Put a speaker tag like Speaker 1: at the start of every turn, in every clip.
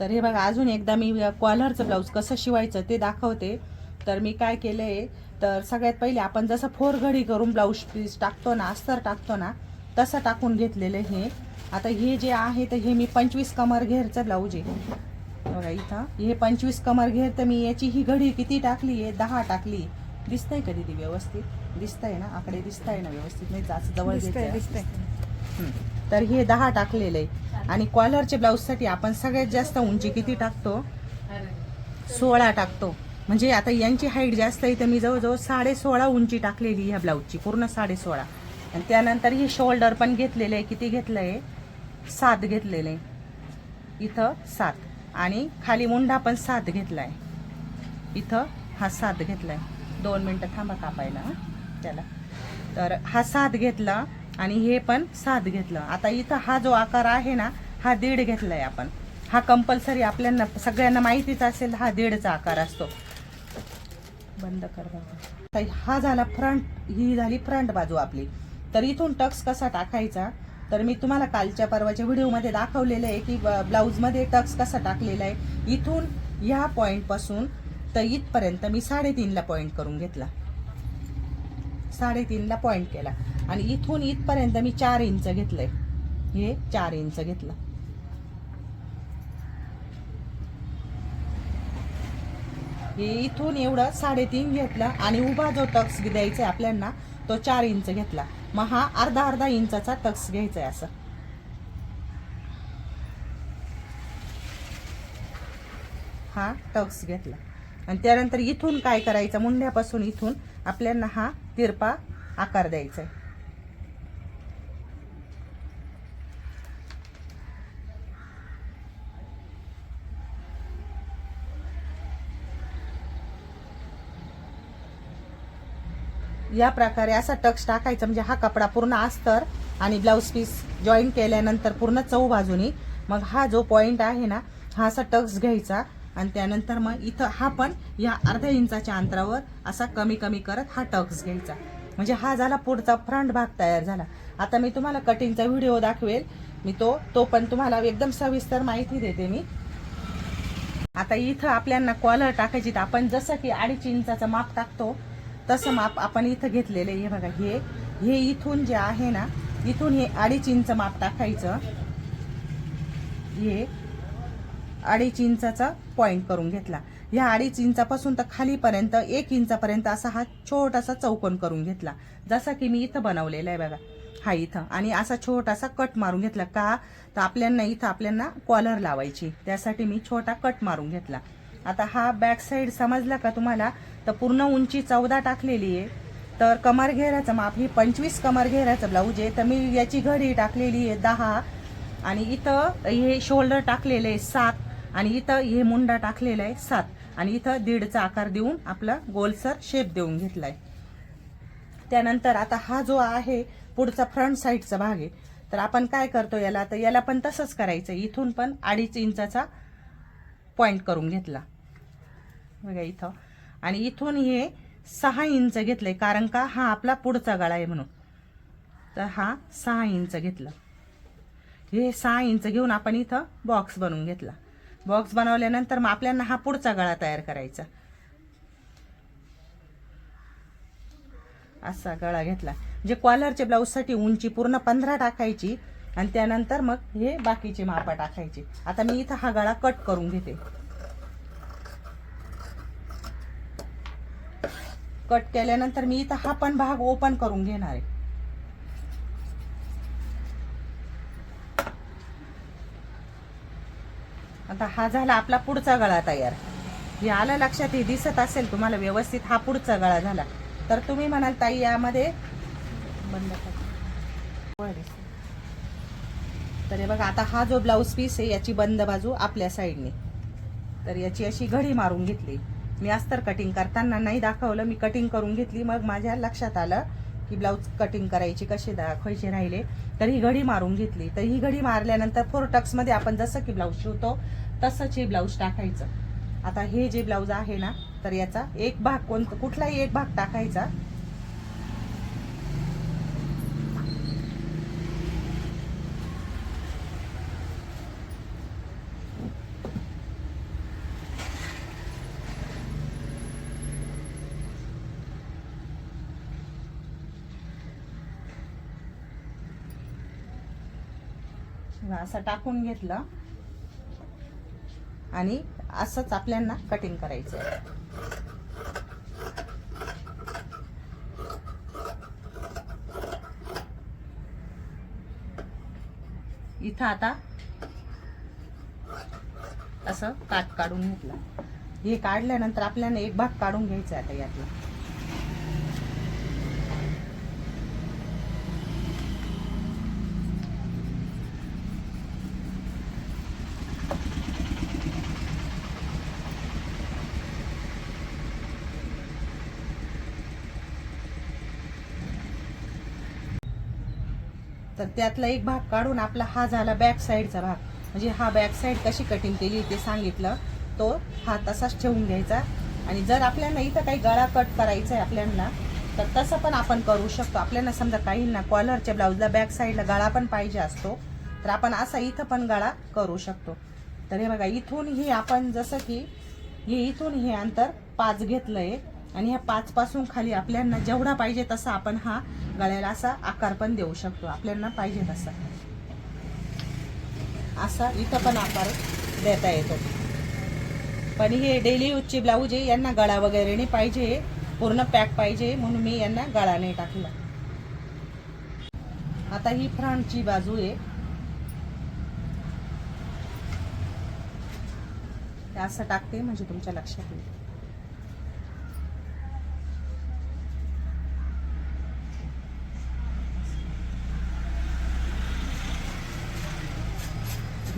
Speaker 1: तर हे बघा अजून एकदा मी कॉलरचं ब्लाऊज कसं शिवायचं ते दाखवते. तर मी काय केलं आहे तर सगळ्यात पहिले आपण जसं फोर घडी करून ब्लाऊज पीस टाकतो ना अस्तर टाकतो ना तसं टाकून घेतलेलं हे. आता हे जे आहे तर हे मी पंचवीस कमर घेरचं ब्लाऊज आहे. बघा इथं हे पंचवीस कमर घेर तर मी याची ही घडी किती टाकली आहे? दहा टाकली दिसतंय का दीदी व्यवस्थित? दिसतंय ना? आकडे दिसताय ना व्यवस्थित? नाही जास्त जवळ
Speaker 2: दिसतंय,
Speaker 1: तर हे दहा टाकलेलं आहे. आणि कॉलरचे ब्लाऊजसाठी आपण सगळ्यात जास्त उंची किती टाकतो? सोळा टाकतो. म्हणजे आता यांची हाईट जास्त आहे तर मी जवळजवळ साडे सोळा उंची टाकलेली ह्या ब्लाऊजची पूर्ण साडे सोळा आणि त्यानंतर हे शोल्डर पण घेतलेलं आहे. किती घेतलं आहे सात घेतलेलं आहे. इथं सात. आणि खाली मुंडा पण सात घेतला आहे इथं हा सात घेतला आहे दोन मिनटं थांबा कापायला हां. त्याला तर हा सात घेतला. आणि हे पण सात घेतलं. आता इथं हा जो आकार आहे ना हा दीड घेतलाय आपण. हा कंपल्सरी आपल्याला सगळ्यांना माहितीच असेल हा दीडचा आकार असतो. बंद कर हा झाला फ्रंट ही झाली फ्रंट बाजू आपली. तर इथून टक्स कसा टाकायचा? तर मी तुम्हाला कालच्या परवाच्या व्हिडिओमध्ये दाखवलेलं आहे की ब्लाऊजमध्ये टक्स कसा टाकलेला आहे. इथून ह्या पॉईंटपासून तर इथपर्यंत मी साडेतीनला पॉईंट करून घेतला. साडेतीनला पॉईंट केला. आणि इथून इथपर्यंत मी चार इंच घेतलंय. हे चार इंच घेतलं. हे इथून एवढं साडेतीन घेतलं आणि उभा जो टक्स द्यायचा आहे आपल्याला तो चार इंच घेतला. मग हा अर्धा अर्धा इंचाचा टक्स घ्यायचा आहे असं. हा टक्स घेतला. आणि त्यानंतर इथून काय करायचं? मुंड्यापासून इथून आपल्याला हा तिरपा आकार द्यायचा आहे या प्रकारे असा टक्स टाकायचा म्हणजे हा कपडा पूर्ण अस्तर आणि ब्लाऊज पीस जॉईन केल्यानंतर पूर्ण चौ बाजूनी. मग हा जो पॉईंट आहे ना हा असा टक्स घ्यायचा आणि त्यानंतर मग इथं हा पण या अर्ध्या इंचाच्या अंतरावर असा कमी कमी करत हा टक्स घ्यायचा. म्हणजे हा झाला पुढचा फ्रंट भाग तयार झाला. आता मी तुम्हाला कटिंगचा व्हिडिओ दाखवेल. मी तो तो पण तुम्हाला एकदम सविस्तर माहिती देते मी. आता इथं आपल्याला कॉलर टाकायची. तर आपण जसं की अडीच इंचाचं माप टाकतो तसं माप आपण इथं घेतलेलं आहे. हे बघा हे हे इथून जे आहे ना इथून हे अडीच इंच माप टाकायचं. हे अडीच इंचाचा पॉईंट करून घेतला. ह्या अडीच इंचापासून तर खालीपर्यंत एक इंचापर्यंत असा हा छोटासा चौकोन करून घेतला. जसा की मी इथं बनवलेला आहे बघा. हा इथं. आणि असा छोटासा कट मारून घेतला का तर आपल्यांना इथं आपल्यांना कॉलर लावायची. त्यासाठी मी छोटा कट मारून घेतला. आता हा बॅक साईड समजला का तुम्हाला? तर पूर्ण उंची चौदा टाकलेली आहे. तर कमर घेराचं माप ही पंचवीस कमर घेराचं ब्लाऊज आहे. तर मी याची घडी टाकलेली आहे दहा आणि इथं हे शोल्डर टाकलेलं आहे सात आणि इथं हे मुंडा टाकलेला आहे सात आणि इथं दीडचा आकार देऊन आपला गोलसर शेप देऊन घेतलाय. त्यानंतर आता हा जो आहे पुढचा फ्रंट साईडचा भाग आहे. तर आपण काय करतो याला? तर याला पण तसंच करायचं. इथून पण अडीच इंचाचा पॉईंट करून घेतला. बघा इथं. आणि इथून हे सहा इंच घेतलंय कारण का हा आपला पुढचा गळा आहे म्हणून. तर हा सहा इंच घेतलं. हे सहा इंच घेऊन आपण इथं बॉक्स बनवून घेतला. बॉक्स बनवल्यानंतर मग आपल्याला हा पुढचा गळा तयार करायचा. असा गळा घेतला. जे कॉलरचे ब्लाऊजसाठी उंची पूर्ण पंधरा टाकायची आणि त्यानंतर मग हे बाकीचे मापा टाकायचे. आता मी इथं हा गळा कट करून घेते. कट केल्यानंतर मी इथं हा पण भाग ओपन करून घेणार आहे. आता हा झाला आपला पुढचा गळा तयार. हे आलं लक्षात हे दिसत असेल तुम्हाला व्यवस्थित हा पुढचा गळा झाला. तर तुम्ही म्हणाल ताई यामध्ये बंद तर हे बघा आता हा जो ब्लाऊज पीस आहे याची बंद बाजू आपल्या साईडने तर याची अशी घडी मारून घेतली. मी अस्तर कटिंग करताना नाही दाखवलं मी कटिंग करून घेतली. मग माझ्या लक्षात आलं की ब्लाऊज कटिंग करायची कसे दाखवायचे राहिले. तर ही घडी मारून घेतली. तर ही घडी मारल्यानंतर फोर टक्समध्ये आपण जसं की ब्लाऊज शिवतो तसंच हे ब्लाऊज टाकायचं. आता हे जे ब्लाऊज आहे ना तर याचा एक भाग कोण कुठलाही एक भाग टाकायचा. असं टाकून घेतलं. आणि असंच आपल्याला कटिंग करायचं आहे इथं आता असं काट काढून घेतलं. हे काढल्यानंतर आपल्याला एक भाग काढून घ्यायचा आहे आता यातला. तर त्यातला एक भाग काढून आपला हा झाला बॅक साईडचा भाग. म्हणजे हा बॅक साईड कशी कटिंग केली ते सांगितलं. तो हा तसाच ठेवून घ्यायचा. आणि जर आपल्याला इथं काही गळा कट करायचा आहे आपल्याला तर तसं पण आपण करू शकतो. आपल्याला समजा काहींना कॉलरच्या ब्लाऊजला बॅक साईडला गळा पण पाहिजे असतो तर आपण असा इथं पण गळा करू शकतो. तर हे बघा इथून ही आपण जसं की हे इथून हे अंतर पाच घेतलं आहे आणि ह्या पाच पासून खाली आपल्याला जेवढा पाहिजे तसा आपण हा गळ्याला असा आकार पण देऊ शकतो. आपल्याला पाहिजे तसा. असा इथं पण आकार देता येतो. पण हे डेली यूजचे ब्लाऊज आहे यांना गळा वगैरे नाही पाहिजे. पूर्ण पॅक पाहिजे म्हणून मी यांना गळा नाही टाकला. आता ही फ्रंटची बाजू आहे. असं टाकते म्हणजे तुमच्या लक्षात येईल.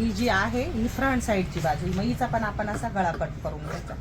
Speaker 1: ही जी आहे ही फ्रंट साईडची बाजू मग हिचा पण आपण असा गळा कट करून घ्यायचा.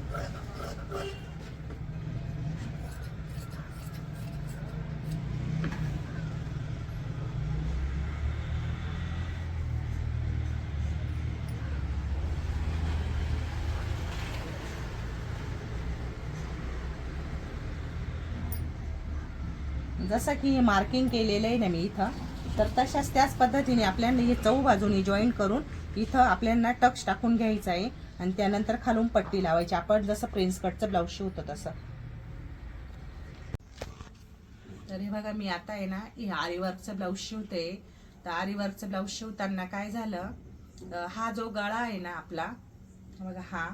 Speaker 1: जसं की हे मार्किंग केलेलं आहे ना मी इथं. तर तशाच त्याच पद्धतीने आपल्याला हे चौ बाजूने जॉईन करून इथं आपल्याला टक्स टाकून घ्यायचं आहे. आणि त्यानंतर खालून पट्टी लावायची. आपण जसं प्रिन्स कटचं ब्लाऊज शिवतो तसं. तर हे बघा मी आता आहे ना हे आरीवर्कचं ब्लाऊज शिवते. तर आरीवर्कचं ब्लाऊज शिवताना काय झालं? हा जो गळा आहे ना आपला बघा हा.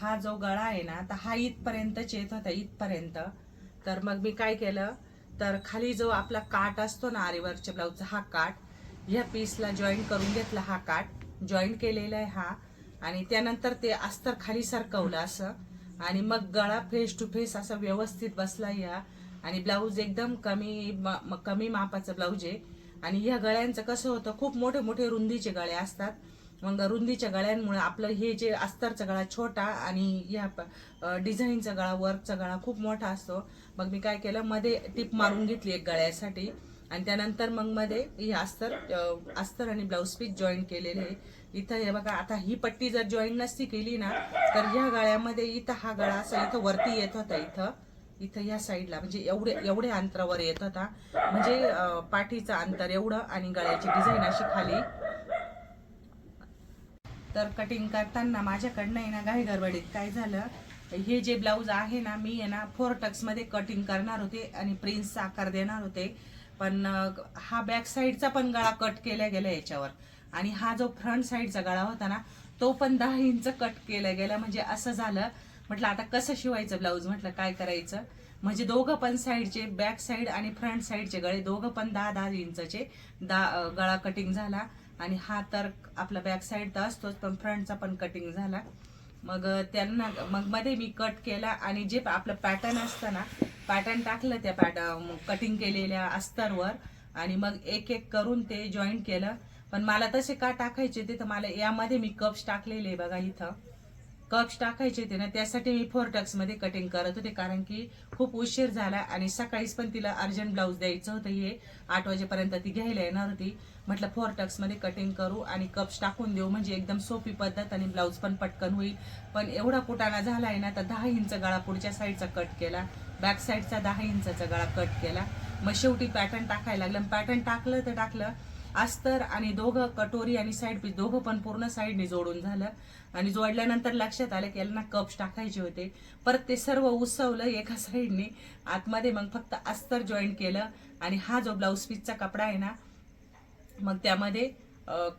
Speaker 1: हा जो गळा आहे ना तर हा इथपर्यंतच येत होता इथपर्यंत. तर मग मी काय केलं? तर खाली जो आपला काट असतो ना आरीवर्कच्या ब्लाऊजचा हा काट ह्या पीसला जॉईन करून घेतला हा काट. जॉईन केलेला आहे हा. आणि त्यानंतर ते अस्तर खाली सरकवलं असं. आणि मग गळा फेस टू फेस असा व्यवस्थित बसला या. आणि ब्लाऊज एकदम कमी म- म- कमी मापाचं ब्लाऊज आहे. आणि ह्या गळ्यांचं कसं होतं खूप मोठे मोठे रुंदीचे गळे असतात. मग रुंदीच्या गळ्यांमुळे आपलं हे जे अस्तरचा गळा छोटा आणि या प- डिझाईनचा गळा वर्कचा गळा खूप मोठा असतो. मग मी काय केलं मध्ये टिप मारून घेतली एक गळ्यासाठी. आणि त्यानंतर मग मध्ये हे अस्तर अस्तर आणि ब्लाऊज पीस जॉईन केलेले आहे. इथं हे बघा आता ही पट्टी जर जॉईन नसती केली ना तर ह्या गळ्यामध्ये इथं हा गळा असा इथं वरती येत होता इथं. इथं या साईडला म्हणजे एवढे एवढे अंतरावर येत होता. म्हणजे पाठीचं अंतर एवढं आणि गळ्याची डिझाईन अशी खाली. तर कटिंग करताना माझ्याकडनं आहे ना घाई गडबडीत. काय झालं? हे जे ब्लाऊज आहे ना मी आहे ना फोर टक्समध्ये कटिंग करणार होते आणि प्रिन्सचा आकार देणार होते. पण हा बॅक साईडचा पण गळा कट केला गेला याच्यावर. आणि हा जो फ्रंट साईडचा गळा होता ना तो पण दहा इंच कट केला गेला म्हणजे असं झालं. म्हटलं आता कसं शिवायचं ब्लाऊज म्हटलं काय करायचं? म्हणजे दोघं पण साईडचे बॅक साईड आणि फ्रंट साईडचे गळे दोघं पण दहा दहा इंचचे दा गळा कटिंग झाला. आणि हा तर आपला बॅक साईड तर असतोच पण फ्रंटचा पण कटिंग झाला. मग त्यांना मग मध्ये मी कट केला आणि जे आपलं पॅटर्न असतं ना पॅटर्न टाकलं त्या पॅट कटिंग केलेल्या अस्तरवर आणि मग एक एक करून ते जॉईन केलं. पण मला तसे का टाकायचे ते तर मला यामध्ये मी कप्स टाकलेले बघा इथं. कप्स टाकायचे होते ना त्यासाठी मी फोरमध्ये कटिंग करत होते. कारण की खूप उशीर झाला आणि सकाळीच पण तिला अर्जंट ब्लाऊज द्यायचं होतं. हे आठ वाजेपर्यंत ती घ्यायला येणार होती. म्हटलं फोरमध्ये कटिंग करू आणि कप्स टाकून देऊ. म्हणजे एकदम सोपी पद्धत आणि ब्लाऊज पण पटकन होईल. पण एवढा कुटाणा आहे ना तर दहा इंच गळा पुढच्या साईडचा कट केला. बॅक साईडचा दहा इंचाचा गळा कट केला. मग शेवटी पॅटर्न टाकायला लागलं. पॅटर्न टाकलं तर टाकलं अस्तर आणि दोघं कटोरी आणि साईड पीस दोघं पण पूर्ण साईडने जोडून झालं. आणि जोडल्यानंतर लक्षात आलं की यांना कप्स टाकायचे होते. परत ते सर्व उसवलं एका साईडने आतमध्ये मग फक्त अस्तर जॉईन केलं आणि हा जो ब्लाऊज पीसचा कपडा आहे ना मग त्यामध्ये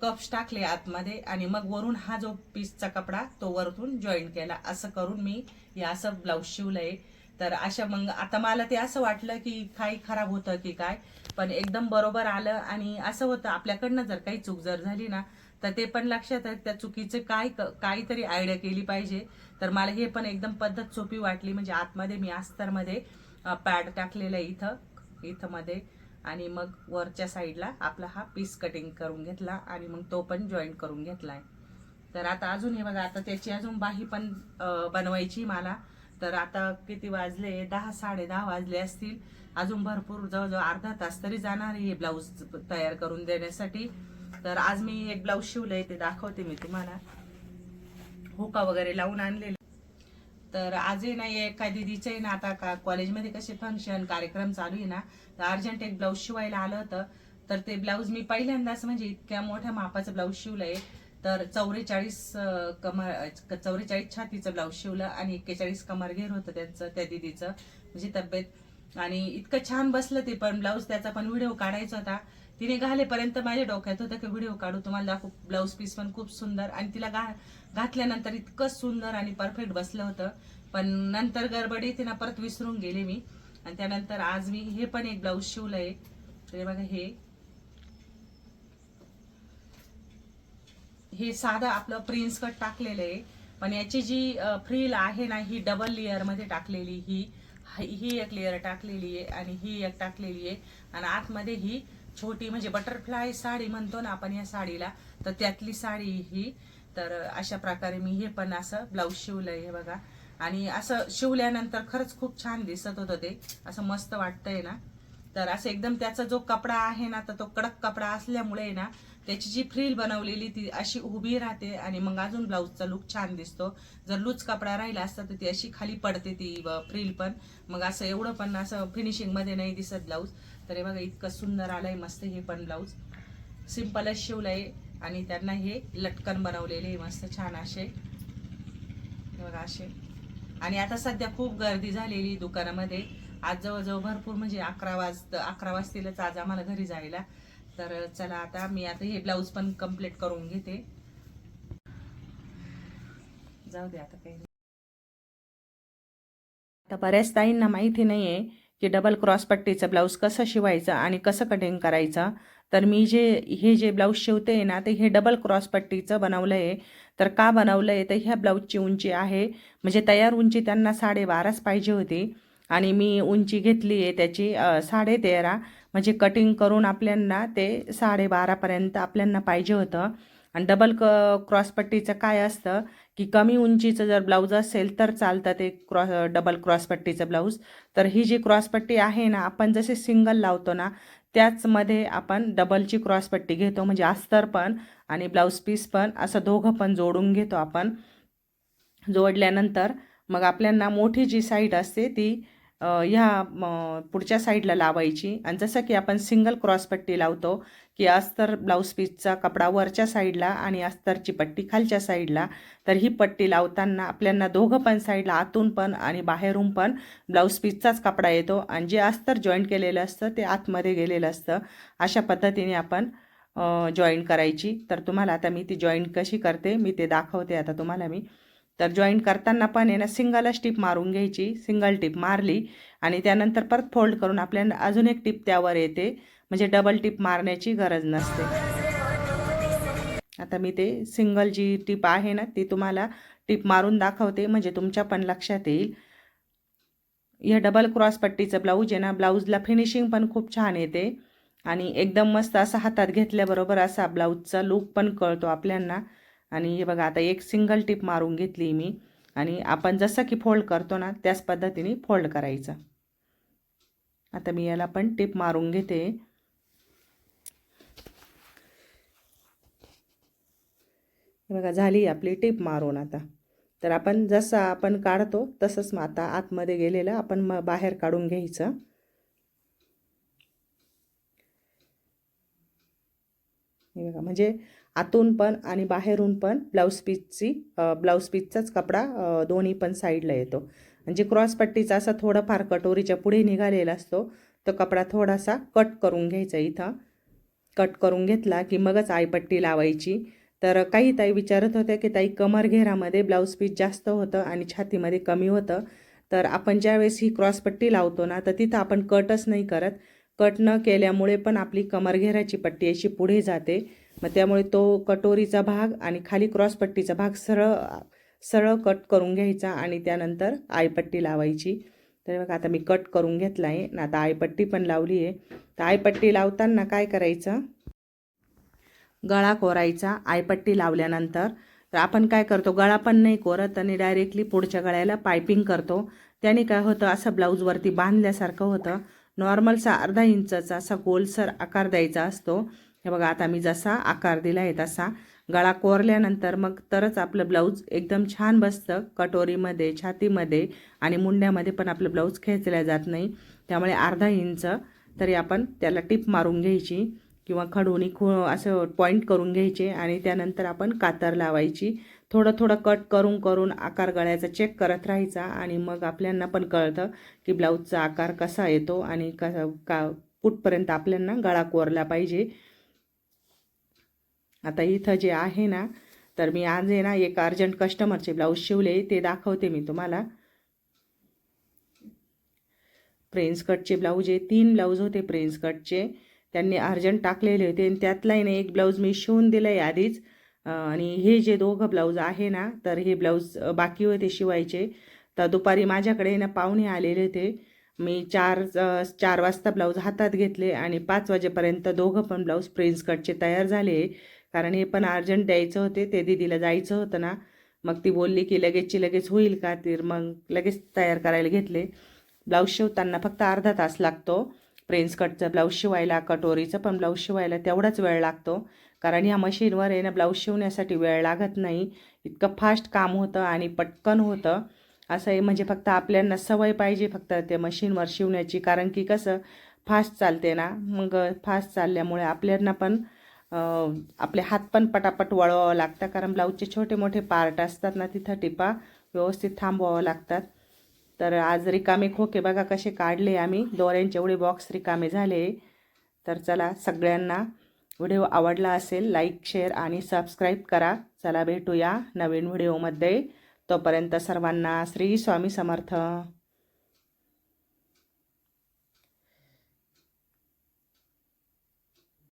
Speaker 1: कप्स टाकले आतमध्ये आणि मग वरून हा जो पीसचा कपडा तो वरतून जॉईन केला. असं करून मी हे असं ब्लाऊज शिवलंय. तर अशा मग आता मला ते असं वाटलं की काही खराब होतं की काय? पण एकदम बरोबर आलं आणि असं होतं आपल्याकडनं जर काही चूक जर झाली ना तर ते पण लक्षात आहे त्या चुकीचं काय काहीतरी आयडिया केली पाहिजे. तर मला हे पण एकदम पद्धत सोपी वाटली म्हणजे आतमध्ये मी आस्तरमध्ये पॅड टाकलेलं आहे इथं इथं मध्ये आणि मग वरच्या साईडला आपला हा पीस कटिंग करून घेतला आणि मग तो पण जॉईन करून घेतलाय. तर आता अजून हे बघा आता त्याची अजून बाही पण बनवायची मला. तर आता किती वाजले? दहा साडे दहा वाजले असतील. अजून भरपूर जवळजवळ अर्धा तास तरी जाणार आहे हे ब्लाऊज तयार करून देण्यासाठी. तर आज मी एक ब्लाऊज शिवलंय ते दाखवते मी तुम्हाला. हुका वगैरे लावून आणलेले. तर आजही नाही एका दिदीचं आहे ना आता का कॉलेजमध्ये कसे फंक्शन कार्यक्रम चालू आहे ना तर अर्जंट एक ब्लाऊज शिवायला आलं होतं. तर ते ब्लाऊज मी पहिल्यांदाच म्हणजे इतक्या मोठ्या मापाचं ब्लाऊज शिवलंय. तर चौवेचाळीस कमर चौवेचाळीस छातीचं ब्लाऊज शिवलं आणि एक्केचाळीस कमर घेर होतं त्यांचं त्या दिदीचं. म्हणजे तब्येत आणि इतकं छान बसलं ते पण. ब्लाऊज त्याचा पण व्हिडिओ काढायचा होता. तिने घालेपर्यंत माझ्या डोक्यात होतं की व्हिडिओ काढू. तुम्हाला दाखवू. ब्लाऊज पीस पण खूप सुंदर आणि तिला घा घातल्यानंतर इतकं सुंदर आणि परफेक्ट बसलं होतं. पण नंतर गडबडी तिला परत विसरून गेले मी. आणि त्यानंतर आज मी हे पण एक ब्लाऊज शिवलंय. ते बघा हे. हे साधं आपलं प्रिन्स कट टाकलेलं आहे. पण याची जी फ्रील आहे ना ही डबल लेअरमध्ये टाकलेली ही. ही एक लेअर टाकलेली आहे आणि ही एक टाकलेली आहे. आणि आतमध्ये ही छोटी म्हणजे बटरफ्लाय साडी म्हणतो ना आपण या साडीला तर त्यातली साडी ही. तर अशा प्रकारे मी हे पण असं ब्लाऊज शिवलंय हे बघा. आणि असं शिवल्यानंतर खरंच खूप छान दिसत होतं ते. असं मस्त वाटतंय ना. तर असं एकदम त्याचा जो कपडा आहे ना तर तो कडक कपडा असल्यामुळे ना त्याची जी फ्रील बनवलेली ती अशी उभी राहते आणि मग अजून ब्लाऊजचा लुक छान दिसतो. जर लूज कपडा राहिला असता तर ती अशी खाली पडते ती फ्रील पण. मग असं एवढं पण असं फिनिशिंगमध्ये नाही दिसत ब्लाऊज. तर हे बघा इतकं सुंदर आलंय मस्त हे पण ब्लाऊज. सिम्पलच शिवलंय आणि त्यांना हे लटकन बनवलेले मस्त छान असे. बघा असे. आणि आता सध्या खूप गर्दी झालेली दुकानामध्ये. आज जवळजवळ भरपूर म्हणजे अकरा वाज अकरा वाजतीलच आज आम्हाला घरी जायला. तर चला आता मी आता हे ब्लाऊज पण कंप्लीट करून घेते. जाऊ दे आता काही आता बऱ्याच ताईंना माहिती नाही आहे की डबल क्रॉस पट्टीचं ब्लाऊज कसं शिवायचं आणि कसं कटिंग करायचं. तर मी जे हे जे ब्लाऊज शिवते आहे ना ते हे डबल क्रॉस पट्टीचं बनवलं आहे तर का बनवलं आहे तर ह्या ब्लाऊजची उंची आहे. म्हणजे तयार उंची त्यांना साडेबाराच पाहिजे होती. आणि मी उंची घेतली आहे त्याची साडे तेरा म्हणजे कटिंग करून आपल्यांना ते साडेबारापर्यंत आपल्यांना पाहिजे होतं. आणि डबल क क्रॉसपट्टीचं काय असतं की कमी उंचीचं जर ब्लाऊज असेल तर चालतं ते क्रॉस डबल क्रॉसपट्टीचं ब्लाऊज तर ही जी क्रॉसपट्टी आहे ना आपण जसे सिंगल लावतो ना त्याचमध्ये आपण डबलची क्रॉसपट्टी घेतो. म्हणजे अस्तर पण आणि ब्लाऊज पीस पण असं दोघं पण जोडून घेतो आपण. जोडल्यानंतर मग आपल्यांना मोठी जी साईड असते ती ह्या पुढच्या साईडला लावायची. आणि जसं की आपण सिंगल क्रॉस पट्टी लावतो की अस्तर ब्लाऊज पीसचा कपडा वरच्या साईडला आणि अस्तरची पट्टी खालच्या साईडला तर ही पट्टी लावताना आपल्यांना दोघं पण साईडला आतून पण आणि बाहेरून पण ब्लाऊज पीसचाच कपडा येतो. आणि जे अस्तर जॉईंट केलेलं असतं ते आतमध्ये गेलेलं असतं. अशा पद्धतीने आपण जॉईन करायची. तर तुम्हाला आता मी ती जॉईन कशी करते मी ते दाखवते. आता तुम्हाला मी तर जॉईन करताना पण आहे ना सिंगलच टिप मारून घ्यायची. सिंगल टिप मारली आणि त्यानंतर परत फोल्ड करून आपल्याला अजून एक टिप त्यावर येते. म्हणजे डबल टिप मारण्याची गरज नसते. आता मी ते सिंगल जी टिप आहे ना ती तुम्हाला टिप मारून दाखवते. म्हणजे तुमच्या पण लक्षात येईल. या डबल क्रॉस पट्टीचं ब्लाऊज आहे ना ब्लाऊजला फिनिशिंग पण खूप छान येते. आणि एकदम मस्त असा हातात घेतल्याबरोबर असा ब्लाऊजचा लूक पण कळतो आपल्यांना आणि हे बघा आता एक सिंगल टिप मारून घेतली मी. आणि आपण जसं की फोल्ड करतो ना त्याच पद्धतीने फोल्ड करायचं. आता मी याला पण टिप मारून घेते. हे बघा झाली आपली टिप मारून आता. तर आपण जसं आपण काढतो तसंच मग आता आतमध्ये गेलेलं आपण मग बाहेर काढून घ्यायचं. हे बघा म्हणजे आतून पण आणि बाहेरून पण ब्लाऊज पीसची ब्लाऊज पीसचाच कपडा दोन्ही पण साईडला येतो. म्हणजे क्रॉस पट्टीचा असा थोडाफार कटोरीच्या पुढे निघालेला असतो तो कपडा थोडासा कट करून घ्यायचा इथं. कट करून घेतला की मगच आयपट्टी लावायची. तर काही ताई विचारत होत्या की ताई कमर घेरामध्ये ब्लाऊज पीस जास्त होतं आणि छातीमध्ये कमी होतं. तर आपण ज्यावेळेस ही क्रॉसपट्टी लावतो ना तर तिथं आपण कटच नाही करत. कट न केल्यामुळे पण आपली कमर घेराची पट्टी अशी पुढे जाते. मग त्यामुळे तो कटोरीचा भाग आणि खाली क्रॉसपट्टीचा भाग सरळ सरळ कट करून घ्यायचा आणि त्यानंतर आयपट्टी लावायची. तर बघा आता मी कट करून घेतला आहे ना आता आयपट्टी पण लावली आहे तर आयपट्टी लावताना काय करायचं? गळा कोरायचा आयपट्टी लावल्यानंतर. तर आपण काय करतो? गळा पण नाही कोरत आणि डायरेक्टली पुढच्या गळ्याला पायपिंग करतो. त्याने काय होतं? असं ब्लाऊजवरती बांधल्यासारखं होतं. नॉर्मलचा अर्धा इंचाचा असा गोलसर आकार द्यायचा असतो. हे बघा आता मी जसा आकार दिला आहे तसा गळा कोरल्यानंतर मग तरच आपलं ब्लाऊज एकदम छान बसतं. कटोरीमध्ये छातीमध्ये आणि मुंड्यामध्ये पण आपलं ब्लाऊज खेचल्या जात नाही. त्यामुळे अर्धा इंच तरी आपण त्याला टिप मारून घ्यायची किंवा खडूनी खो असं पॉईंट करून घ्यायचे आणि त्यानंतर आपण कातर लावायची. थोडं थोडं कट करून करून आकार गळ्याचा चेक करत राहायचा आणि मग आपल्यांना पण कळतं की ब्लाऊजचा आकार कसा येतो आणि कसा का कुठपर्यंत आपल्यांना गळा कोरला पाहिजे. आता इथं जे आहे ना तर मी आज आहे ना एक अर्जंट कस्टमरचे ब्लाऊज शिवले ते दाखवते मी तुम्हाला. प्रिन्स कटचे ब्लाऊज आहे तीन ब्लाऊज होते प्रिन्स कटचे त्यांनी अर्जंट टाकलेले होते आणि त्यातलाही ना एक ब्लाऊज मी शिवून दिलं आहे आधीच. आणि हे जे दोघं ब्लाऊज आहे ना तर हे ब्लाऊज बाकी होते शिवायचे. तर दुपारी माझ्याकडे ना पाहुणे आलेले होते. मी चार चार वाजता ब्लाऊज हातात घेतले आणि पाच वाजेपर्यंत दोघं पण ब्लाऊज प्रिन्स कटचे तयार झाले. कारण हे पण अर्जंट द्यायचं होते ते दिदीला जायचं होतं ना. मग ती बोलली की लगेचची लगेच होईल का? तर मग लगेच तयार करायला घेतले. ब्लाऊज शिवताना फक्त अर्धा तास लागतो. प्रिन्स कटचं ब्लाऊज शिवायला कटोरीचं पण ब्लाऊज शिवायला तेवढाच वेळ लागतो. कारण ह्या मशीनवर आहे ना ब्लाऊज शिवण्यासाठी वेळ लागत नाही. इतकं फास्ट काम होतं आणि पटकन होतं. असं आहे म्हणजे फक्त आपल्याला सवय पाहिजे फक्त ते मशीनवर शिवण्याची. कारण की कसं फास्ट चालते ना. मग फास्ट चालल्यामुळे आपल्याला पण आपले हात पण पटापट वळवावं लागतं कारण ब्लाऊजचे छोटे मोठे पार्ट असतात ना तिथं टिपा व्यवस्थित थांबवावं लागतात. तर आज रिकामे खोके बघा कसे काढले आम्ही. दोऱ्यांचे एवढे बॉक्स रिकामे झाले. तर चला सगळ्यांना व्हिडिओ आवडला असेल लाईक शेअर आणि सबस्क्राईब करा. चला भेटूया नवीन व्हिडिओमध्ये. तोपर्यंत सर्वांना श्री स्वामी समर्थ.